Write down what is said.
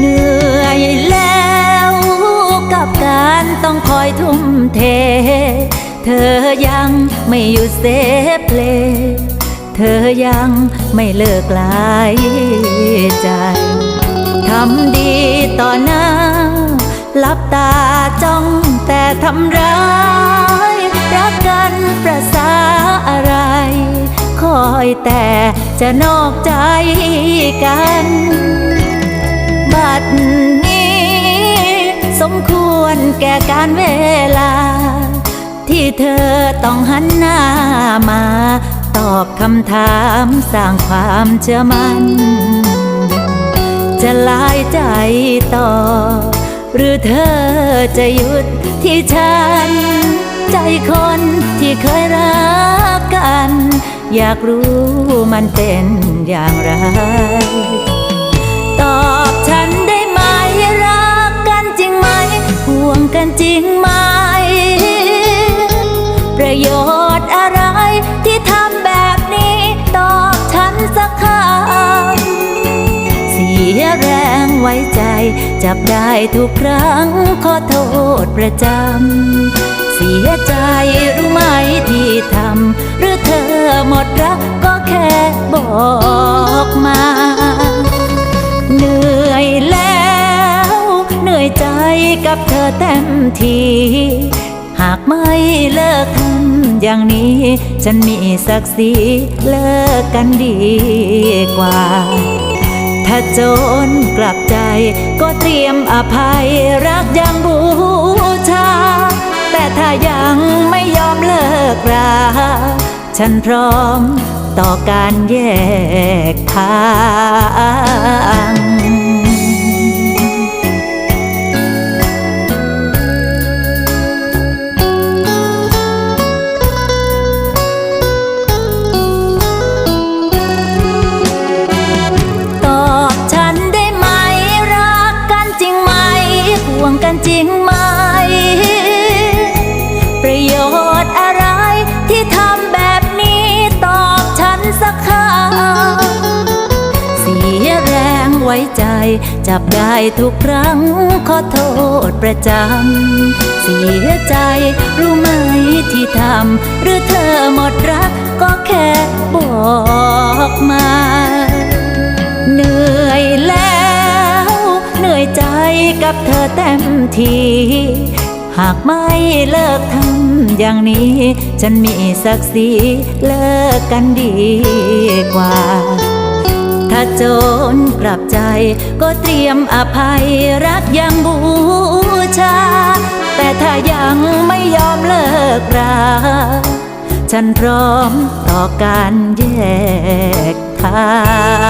เหนื่อยแล้วกับการต้องคอยทุ่มเท เธอยังไม่อยุ่เซฟเลเธอยังไม่เลิกลายใจทำดีต่อหน้าหลับตาจ้องแต่ทำร้าย รักกันประสาอะไร คอยแต่จะนอกใจกัน แก่การเวลา ที่เธอต้องหันหน้ามา ตอบคำถามสร้างความเชื่อมั่นจะลายใจต่อ หรือเธอจะหยุดที่ฉัน ใจคนที่เคยรักกัน อยากรู้มันเป็นอย่างไรตอ ริงไหม ประโยชน์อะไรที่ทำแบบนี้ตอบฉันสักคำเสียแรงไว้ใจ จับได้ทุกครั้งขอโทษประจำ เสียใจรู้ไหมที่ทำ หรือเธอหมดรักก็แค่บอกมา กับเธอเต็มทีหากไม่เลิกทำอย่างนี้ ฉันมีศักดิ์ศรีเลิกกันดีกว่า ถ้าโจรกลับใจ ก็เตรียมอภัยรักยังบูชา แต่ถ้ายังไม่ยอมเลิกราฉันพร้อมต่อการแยกทาง งกันจริงไหม ประโยชน์อะไรที่ทำแบบนี้ตอบฉันสักคำเสียแรงไว้ใจ จับได้ทุกครั้ง ขอโทษประจำ เสียใจรู้ไหมที่ทำ หรือเธอหมดรักก็แค่บอกมา กับเธอเต็มทีหากไม่เลิกทำอย่างนี้ ฉันมีศักดิ์ศรีเลิกกันดีกว่า ถ้าโจรกลับใจ ก็เตรียมอภัยรักยังบูชา แต่ถ้ายังไม่ยอมเลิกราฉันพร้อมต่อการแยกทาง